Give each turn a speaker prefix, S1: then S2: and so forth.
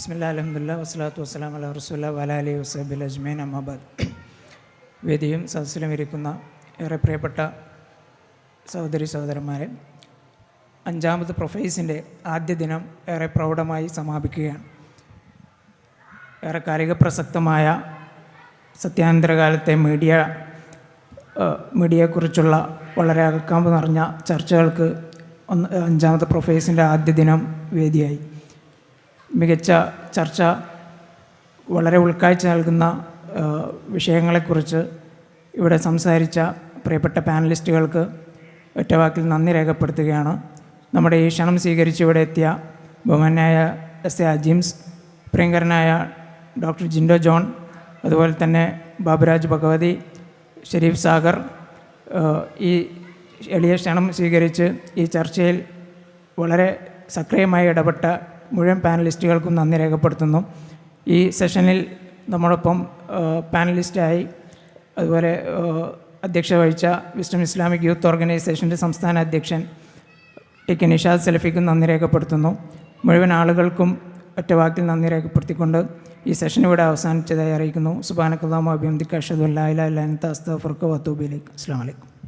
S1: ബിസ്മില്ലാ അലഹമുല്ല വസ്സലാത്തു വസ്സലാം അല റസൂല്ല വലാലി വസബിൽ അജ്മീൻ. അഹമ്മബാദ് വേദിയും സദസ്സിലും ഇരിക്കുന്ന ഏറെ പ്രിയപ്പെട്ട സഹോദരി സഹോദരന്മാരെ അഞ്ചാമത് പ്രൊഫൈസിന്റെ ആദ്യ ദിനം ഏറെ പ്രൗഢമായി സമാപിക്കുകയാണ്. ഏറെ കാലിക പ്രസക്തമായ സത്യാനന്തരകാലത്തെ മീഡിയ മീഡിയയെക്കുറിച്ചുള്ള വളരെ അകക്കാമ്പ് നിറഞ്ഞ ചർച്ചകൾക്ക് ഒന്ന് അഞ്ചാമത്തെ പ്രൊഫൈസിന്റെ ആദ്യ ദിനം വേദിയായി. മികച്ച ചർച്ച വളരെ ഉൾക്കാഴ്ച നൽകുന്ന വിഷയങ്ങളെക്കുറിച്ച് ഇവിടെ സംസാരിച്ച പ്രിയപ്പെട്ട പാനലിസ്റ്റുകൾക്ക് ഒറ്റവാക്കിൽ നന്ദി രേഖപ്പെടുത്തുകയാണ്. നമ്മുടെ ഈ ക്ഷണം സ്വീകരിച്ച് ഇവിടെ എത്തിയ ബഹുമാനായ എസ് എ അജിംസ് പ്രിയങ്കരനായ ഡോക്ടർ ജിൻഡോ ജോൺ അതുപോലെ തന്നെ ബാബുരാജ് ഭഗവതി ഷെരീഫ് സാഗർ ഈ എളിയ ക്ഷണം സ്വീകരിച്ച് ഈ ചർച്ചയിൽ വളരെ സക്രിയമായി ഇടപെട്ട മുഴുവൻ പാനലിസ്റ്റുകൾക്കും നന്ദി രേഖപ്പെടുത്തുന്നു. ഈ സെഷനിൽ നമ്മോടൊപ്പം ആ, പാനലിസ്റ്റായി അതുപോലെ അധ്യക്ഷ വഹിച്ച വിസ്റ്റം ഇസ്ലാമിക് യൂത്ത് ഓർഗനൈസേഷന്റെ സംസ്ഥാന അധ്യക്ഷൻ ടി കെ നിഷാദ് സെലഫിക്കും നന്ദി രേഖപ്പെടുത്തുന്നു. മുഴുവൻ ആളുകൾക്കും ഒറ്റവാക്കിൽ നന്ദി രേഖപ്പെടുത്തിക്കൊണ്ട് ഈ സെഷൻ ഇവിടെ അവസാനിച്ചതായി അറിയിക്കുന്നു. സുബാനക്കുല്ലാമ അഭിയന്തിക്ക് അഷദുല്ലാ അസ്തഫർക്ക് വത്തൂബിലേക്ക് അസ്സാം വലൈക്കും